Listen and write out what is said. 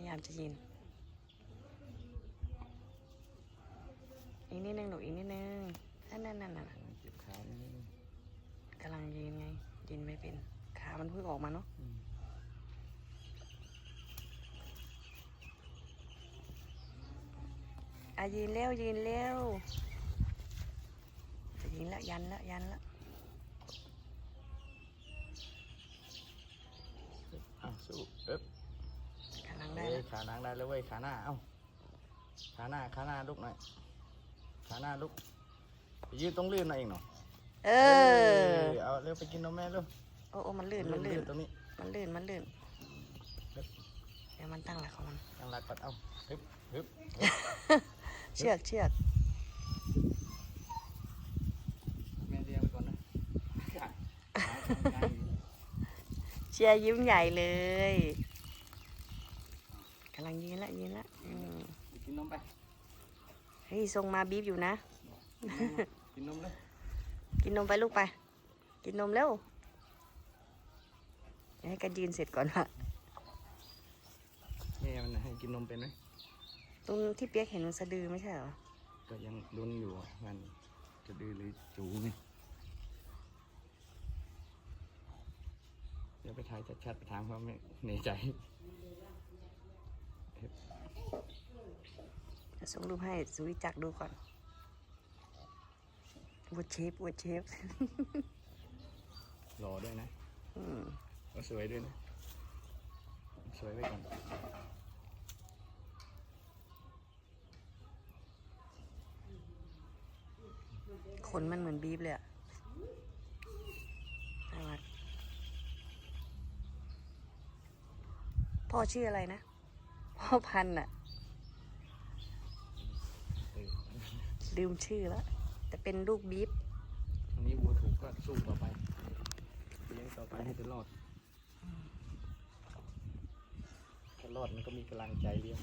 ยายามจะยืนอีกนิดนึงหนูอีกนิดนึงนั่นนั่นนั่นนั่นเจ็บขานิดนึงกำลังยืนไง ยืนไม่เป็น ขามันเพิ่งออกมาเนาะอืมอะยืนเร็วยืนเร็วจะยืนละยันละยันละอะสู้เอ๊บ กำลัง เอ้ ได้ ย แล้ว ขานาง ได้แล้วเว้ยขาหน้า เอ้า ขาหน้า ขาหน้าลุกหน่อย ขาหน้าลุกไปยืนตรงลื่นหน่อยเองเนาะเออ เอาเร็วไปกินนมแม่เร็วโอ้โอ้มันลื่น มันลื่น ตรงนี้ มันลื่น มันลื่นครับเดี๋ยวมันตั้งหลักของมัน ตั้งหลักก่อน เอาฮึบฮึบเชือกเชือกแม่เรียกไปก่อนนะขาขาขาขาอยู่เชียร์ยิ้มใหญ่เลยกำลังยืนละยืนละอืมไปกินนมไปเฮ้ยทรงมาบีบอยู่นะ กินนมเลยกินนมไปลูกไป กินนมเร็วเดี๋ยวให้กันยืนเสร็จก่อนว่ะแม่มันให้กินนมเป็นไหมตรงที่เปียกเห็นมันสะดือไม่ใช่เหรอ ก็ยังลุ้นอยู่อะมันจะดื้อหรือจูไงเดี๋ยวไปถ่ายชัดๆไปถามความในใจ เดี๋ยว ส่งรูปให้สุวิจักรดูก่อนวัดเชฟวัดเชฟรอด้วยนะอืมก็สวยด้วยนะ สวยไว้ก่อนขนมันเหมือนบีบเลยอะไอ้วัดพ่อชื่ออะไรนะ พ่อพันธุ์อะ เออ ลืมชื่อแล้ว แต่เป็นลูกบีบอันนี้วัวถูกก็สู้ต่อไปเลี้ยงต่อไปให้จะรอดแค่รอดมันก็มีกำลังใจเลี้ยง